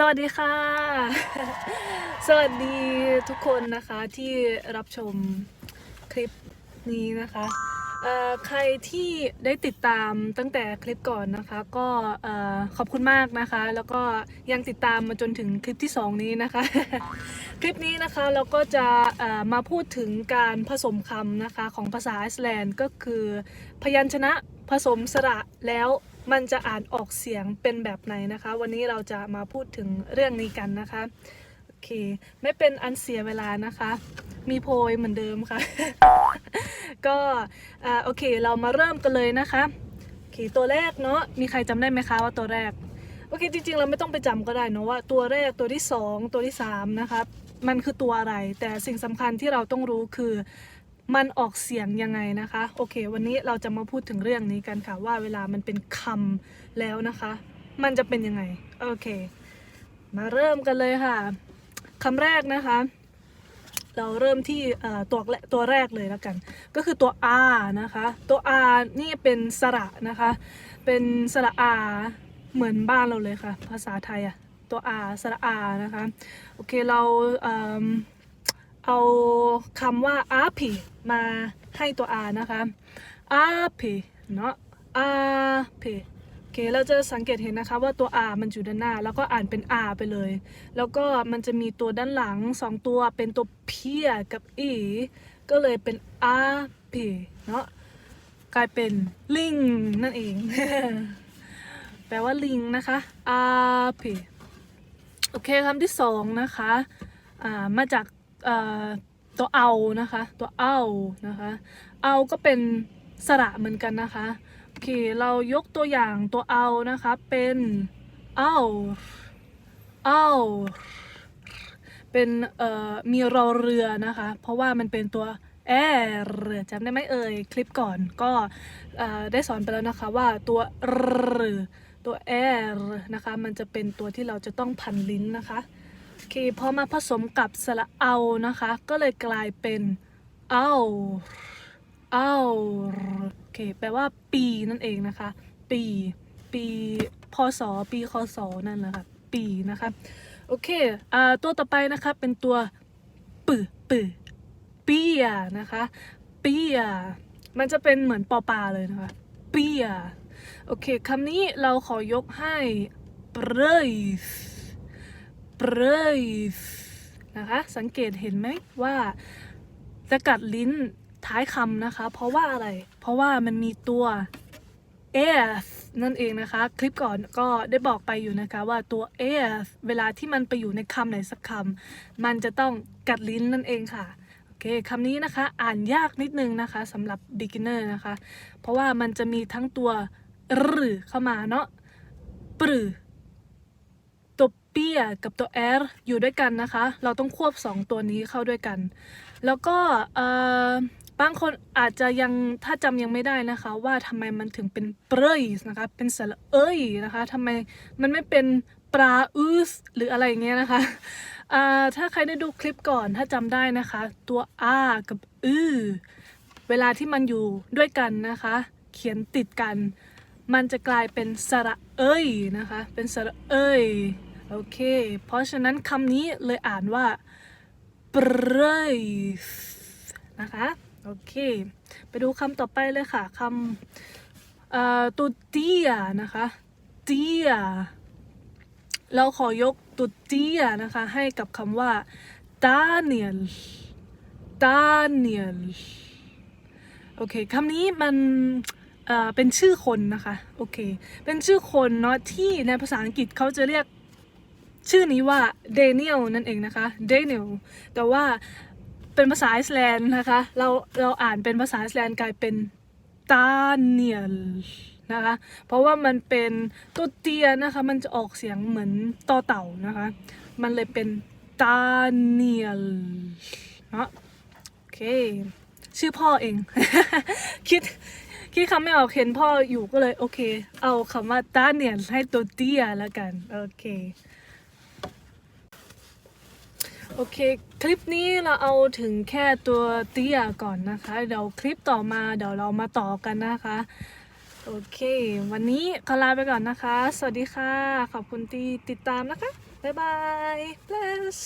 สวัสดีค่ะ สวัสดีทุกคนนะคะที่รับชมคลิปนี้นะคะใครที่ได้ติดตามตั้งแต่คลิปก่อนนะคะ ก็ขอบคุณมากนะคะ แล้วก็ยังติดตามมาจนถึงคลิปที่ 2 นี้นะคะ คลิปนี้นะคะเราก็จะมาพูดถึงการผสมคำนะคะของภาษาไอซ์แลนด์ก็คือ พยัญชนะผสมสระแล้ว มันจะอ่านออกเสียงเป็นแบบไหนนะคะ วันนี้เราจะมาพูดถึงเรื่องนี้กันนะคะโอเค ไม่เป็นอันเสียเวลานะคะ มีโพยเหมือนเดิมค่ะ ก็อ่าโอเคเรามาเริ่มกันเลยนะคะโอเคตัวแรกเนาะมีใครจำได้ไหมคะว่าตัวแรกโอเคจริงๆเราไม่ต้องไปจำก็ได้เนะว่าตัวแรกตัวที่ 2 ตัวที่3นะครับมันคือตัวอะไร แต่สิ่งสำคัญที่เราต้องรู้คือ มันออกเสียงยังไงนะคะ โอเค วันนี้เราจะมาพูดถึงเรื่องนี้กันค่ะว่าเวลามันเป็นคำแล้วนะคะ มันจะเป็นยังไง โอเค มาเริ่มกันเลยค่ะคำแรกนะคะ เราเริ่มที่ตัวตัวแรกเลยแล้วกัน ก็คือตัว R นะคะ ตัว R นี่เป็นสระนะคะ เป็นสระ R เหมือนบ้านเราเลยค่ะ ภาษาไทยอะตัว R สระ R นะคะ โอเค เรา เอาคำว่า RP มาให้ตัว R นะคะ RP เนาะ RP โอเคเราจะสังเกตเห็นนะคะว่าตัว R มันอยู่ด้านหน้า แล้วก็อ่านเป็น R ไปเลย แล้วก็มันจะมีตัวด้านหลังสองตัวเป็นตัวเพียกับ e ก็เลยเป็น RP เนาะกลายเป็นลิงนั่นเอง แปลว่าลิงนะคะ RP โอเคคำที่สองนะคะมาจาก ตัวเอานะคะ ตัวเอานะคะ เอาก็เป็นสระเหมือนกันนะคะโอเคเรายกตัวอย่างตัวเอานะคะเป็นเอาเอาเป็นเอ่อมีรอเรือนะคะ เพราะว่ามันเป็นตัวแอรจำได้ไหมเอ่ยคลิปก่อนก็ได้สอนไปแล้วนะคะว่าตัวรตัวแอรนะคะ มันจะเป็นตัวที่เราจะต้องพันลิ้นนะคะ โอเคพอมาผสมกับสระเอานะคะ ก็เลยกลายเป็นเอาเอาโอเคแปลว่าปีนั่นเองนะคะ ปี ปีพศปีคศนั่นแหละค่ะปีนะคะโอเคอ่าตัวต่อไปนะคะเป็นตัวปึปึเปียนะคะปียมันจะเป็นเหมือนปอปลาเลยนะคะปียโอเคคำนี้เราขอยกให้ brave brave นะคะ สังเกตเห็นไหมว่าจะกัดลิ้นท้ายคำนะคะ เพราะว่าอะไร เพราะว่ามันมีตัว f นั่นเองนะคะ คลิปก่อนก็ได้บอกไปอยู่นะคะว่าตัว f เวลาที่มันไปอยู่ในคำไหนสักคำมันจะต้องกัดลิ้นนั่นเองค่ะโอเคคำนี้นะคะอ่านยากนิดนึงนะคะสำหรับ beginner นะคะ เพราะว่ามันจะมีทั้งตัวรเข้ามาเนาะปรือ ปียกับตัว r อยู่ด้วยกันนะคะ เราต้องควบสองตัวนี้เข้าด้วยกัน แล้วก็บางคนอาจจะยังถ้าจำยังไม่ได้นะคะ ว่าทำไมมันถึงเป็นเปรย์นะคะ เป็นสระเอ้ยนะคะทำไมมันไม่เป็นปลาอืสหรืออะไรอย่างเงี้ยนะคะถ้าใครได้ดูคลิปก่อนถ้าจำได้นะคะ ตัว r กับอือเวลาที่มันอยู่ด้วยกันนะคะ เขียนติดกัน มันจะกลายเป็นสระเอ้ยนะคะ เป็นสระเอ้ย โอเค เพราะฉะนั้นคำนี้เลยอ่านว่า brave นะคะ โอเค ไปดูคำต่อไปเลยค่ะคำตัวเตี้ยนะคะเตี้ยเราขอยกตัวเตี้ยนะคะ ให้กับคำว่า Daniel Daniel โอเคคำนี้มันเป็นชื่อคนนะคะ โอเค เป็นชื่อคนเนาะที่ในภาษาอังกฤษเขาจะเรียก ชื่อนี้ว่าเดเนียลนั่นเองนะคะเดเนียลแต่ว่าเป็นภาษาไอซ์แลนด์นะคะ เราเราอ่านเป็นภาษาไอซ์แลนด์กลายเป็นตาเนียลนะคะ เพราะว่ามันเป็นตัวเตียนะคะ มันจะออกเสียงเหมือนต่อเต่านะคะ มันเลยเป็นตาเนียลเนาะโอเค ชื่อพ่อเอง คิดคิดคำไม่ออกเห็นพ่ออยู่ก็เลย โอเค เอาคำว่าตาเนียลให้ตัวเตียแล้วกัน โอเค โอเค คลิปนี้เราเอาถึงแค่ตัวเตี้ยก่อนนะคะ เดี๋ยวคลิปต่อมาเดี๋ยวเรามาต่อกันนะคะ โอเค วันนี้ขอลาไปก่อนนะคะ สวัสดีค่ะ ขอบคุณที่ติดตามนะคะ บ๊ายบาย bless